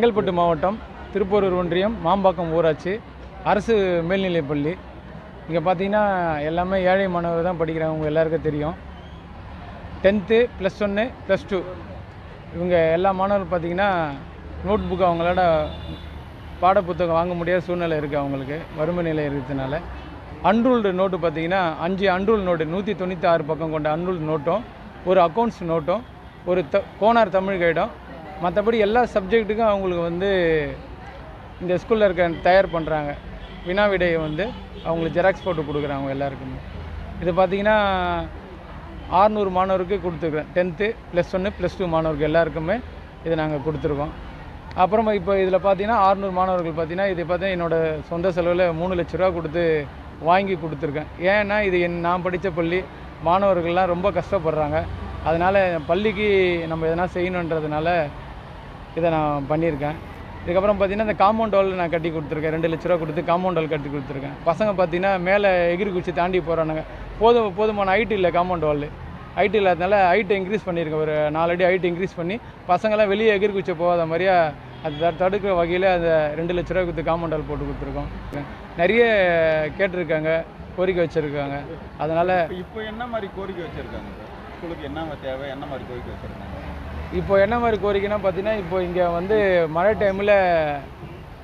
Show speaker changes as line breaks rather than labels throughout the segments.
செங்கல்பட்டு மாவட்டம் திருப்பூரூர் ஒன்றியம் மாம்பாக்கம் ஊராட்சி அரசு மேல்நிலைப்பள்ளி இங்கே பார்த்தீங்கன்னா எல்லாமே ஏழை மாணவர் தான் படிக்கிறாங்க அவங்க எல்லாருக்கும் தெரியும். டென்த்து ப்ளஸ் ஒன்று ப்ளஸ் டூ இவங்க எல்லா மாணவர்கள் பார்த்தீங்கன்னா நோட் புக் அவங்களோட பாடப்புத்தகம் வாங்க முடியாத சூழ்நிலை இருக்குது அவங்களுக்கு வறுமை நிலை இருக்கிறதுனால. அன்ரூல்டு நோட்டு பார்த்தீங்கன்னா அஞ்சு அன்ரூல் நோட்டு நூற்றி தொண்ணூற்றி ஆறு பக்கம் கொண்ட அன்ரூல் நோட்டும் ஒரு அக்கௌண்ட்ஸ் நோட்டும் ஒரு த கோனார் தமிழ் கைடும் மற்றபடி எல்லா சப்ஜெக்ட்டுக்கும் அவங்களுக்கு வந்து இந்த ஸ்கூலில் இருக்க தயார் பண்ணுறாங்க வினா விடையை வந்து அவங்களுக்கு ஜெராக்ஸ் போட்டு கொடுக்குறாங்க எல்லாருக்குமே. இது பார்த்தீங்கன்னா ஆறுநூறு மாணவருக்கு கொடுத்துருக்குறேன். டென்த்து ப்ளஸ் ஒன்று ப்ளஸ் டூ மாணவருக்கு எல்லாருக்குமே இதை நாங்கள் கொடுத்துருக்கோம். அப்புறமா இப்போ இதில் பார்த்தீங்கன்னா ஆறுநூறு மாணவர்கள் பார்த்தீங்கன்னா இது பார்த்தீங்கன்னா என்னோட சொந்த செலவில் மூணு லட்ச ரூபா கொடுத்து வாங்கி கொடுத்துருக்கேன். ஏன்னா இது என் நான் படித்த பள்ளி மாணவர்கள்லாம் ரொம்ப கஷ்டப்படுறாங்க. அதனால் பள்ளிக்கு நம்ம எதனா செய்யணுன்றதுனால இதை நான் பண்ணியிருக்கேன். இதுக்கப்புறம் பார்த்தீங்கன்னா இந்த காம்பவுண்ட் வால் நான் கட்டி கொடுத்துருக்கேன். ரெண்டு லட்ச ரூபா கொடுத்து காம்பவுண்ட் வால் கட்டி கொடுத்துருக்கேன். பசங்க பார்த்தீங்கன்னா மேலே எகிரி குச்சி தாண்டி போகிறானுங்க போதும் போதுமான ஹைட் இல்லை காம்பவுண்ட் வால் ஹைட் இல்லாதனால ஹைட்டை இன்க்ரீஸ் பண்ணியிருக்கேன். ஒரு நாலு அடி ஹைட் இன்க்ரீஸ் பண்ணி பசங்களாம் வெளியே எகிரி குச்சி போகாத மாதிரியா அது த- தடுக்கிற வகையில் அந்த ரெண்டு லட்ச ரூபா கொடுத்து காம்பவுண்ட் வால் போட்டு கொடுத்துருக்கோம். நிறைய கேட்டிருக்காங்க கோரிக்கை வச்சுருக்காங்க. அதனால்
இப்போ என்ன மாதிரி கோரிக்கை வச்சுருக்காங்க? உங்களுக்கு ஸ்கூலுக்கு என்ன தேவை? என்ன மாதிரி கோரிக்கை வச்சுருக்காங்க?
இப்போ என்ன மாதிரி கோரிக்கைனா பார்த்தீங்கன்னா இப்போ இங்கே வந்து மழை டைமில்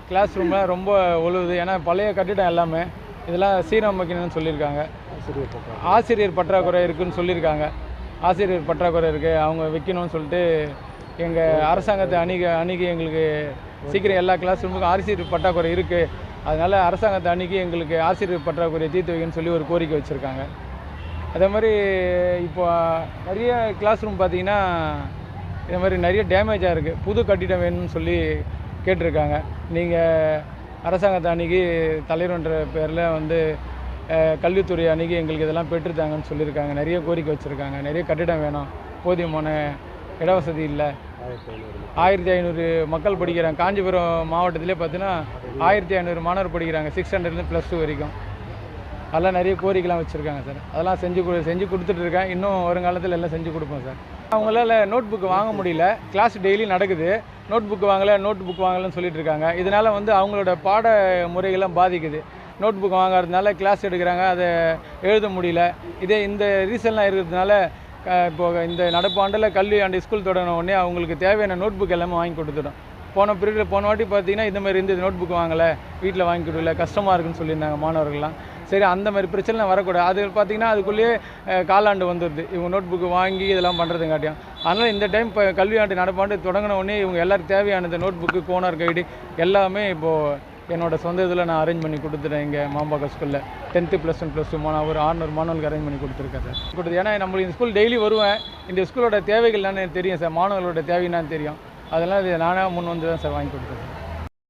கிளாஸ் ரூம்லாம் ரொம்ப ஒழுகுது. ஏன்னா பழைய கட்டிடம் எல்லாமே இதெல்லாம் சீரமைக்கணும்னு சொல்லியிருக்காங்க. ஆசிரியர் பற்றாக்குறை இருக்குதுன்னு சொல்லியிருக்காங்க. ஆசிரியர் பற்றாக்குறை இருக்குது அவங்க வைக்கணும்னு சொல்லிட்டு எங்கள் அரசாங்கத்தை அணுகி அணுகி எங்களுக்கு சீக்கிரம் எல்லா கிளாஸ் ரூமுக்கும் ஆசிரியர் பற்றாக்குறை இருக்குது அதனால் அரசாங்கத்தை அணுகி எங்களுக்கு ஆசிரியர் பற்றாக்குறையை தீர்த்து வைக்கணும்னு சொல்லி ஒரு கோரிக்கை வச்சுருக்காங்க. அதே மாதிரி இப்போ நிறைய கிளாஸ் ரூம் பார்த்தீங்கன்னா இது மாதிரி நிறைய டேமேஜாக இருக்குது புது கட்டிடம் வேணும்னு சொல்லி கேட்டிருக்காங்க. நீங்கள் அரசாங்கத்தை அணுகி தலைவர்ன்ற பேரில் வந்து கல்வித்துறை அணுகி எங்களுக்கு இதெல்லாம் பெற்றுத்தாங்கன்னு சொல்லியிருக்காங்க. நிறைய கோரிக்கை வச்சுருக்காங்க. நிறைய கட்டிடம் வேணும். போதியமான இட வசதி இல்லை. ஆயிரத்தி ஐநூறு மக்கள் படிக்கிறாங்க. காஞ்சிபுரம் மாவட்டத்திலே பார்த்தீங்கன்னா ஆயிரத்தி ஐநூறு மாணவர் படிக்கிறாங்க. சிக்ஸ் ஹண்ட்ரட்லேருந்து ப்ளஸ் டூ வரைக்கும். அதெல்லாம் நிறைய கோரிக்கைலாம் வச்சுருக்காங்க சார். அதெல்லாம் செஞ்சு கொடு செஞ்சு கொடுத்துட்ருக்கேன். இன்னும் வருங்காலத்தில் எல்லாம் செஞ்சு கொடுப்போம் சார். அவங்களால நோட் புக் வாங்க முடியல. கிளாஸ் டெய்லி நடக்குது. நோட் புக் வாங்கலை நோட் புக் வாங்கலைன்னு சொல்லிட்டு இருக்காங்க இதனால் வந்து அவங்களோட பாட முறைகள்லாம் பாதிக்குது. நோட் புக் வாங்கிறதுனால கிளாஸ் எடுக்கிறாங்க. அதை எழுத முடியல. இதே இந்த ரீசன்லாம் இருக்கிறதுனால இப்போ இந்த நடப்பாண்டில் கல்வி ஆண்டு ஸ்கூல் தொடங்கின உடனே அவங்களுக்கு தேவையான நோட் புக் எல்லாமே வாங்கி கொடுத்துட்டோம். போன பீரியடில் போன வாட்டி பார்த்தீங்கன்னா இந்த மாதிரி இருந்து நோட் புக் வாங்கலை. வீட்டில் வாங்கி கொடுக்கல. கஷ்டமாக இருக்குன்னு சொல்லியிருந்தாங்க மாணவர்கள்லாம். சரி அந்த மாதிரி பிரச்சனை வரக்கூடாது. அது பார்த்தீங்கன்னா அதுக்குள்ளேயே காலாண்டு வந்துடுது இவங்க நோட் புக்கு வாங்கி இதெல்லாம் பண்ணுறதுங்காட்டியும் அதனால் இந்த டைம் இப்போ கல்வியாண்டு நடப்பாண்டு தொடங்கின உடனே இவங்க எல்லாருக்கும் தேவையானது நோட் புக்கு கோனார் கைடு எல்லாமே இப்போது என்னோடய சொந்த இதில் நான் அரேஞ்ச் பண்ணி கொடுத்துட்டேன் இங்கே மாம்பாக்கம் ஸ்கூலில் tenth plus one plus two மாணவர் ஒரு ஆறுநூறு மாணவர்களுக்கு அரேஞ்ச் பண்ணி கொடுத்துருக்காரு. சார் கொடுத்து ஏன்னா நம்மளுக்கு இந்த ஸ்கூல் டெய்லி வருவேன். இந்த ஸ்கூலோட தேவைகள் என்னன்னு தெரியும் சார் மாணவர்களோட தேவை என்னன்னு தெரியும். அதெல்லாம் இது நானே முன் வந்து தான் சார் வாங்கி கொடுத்தேன்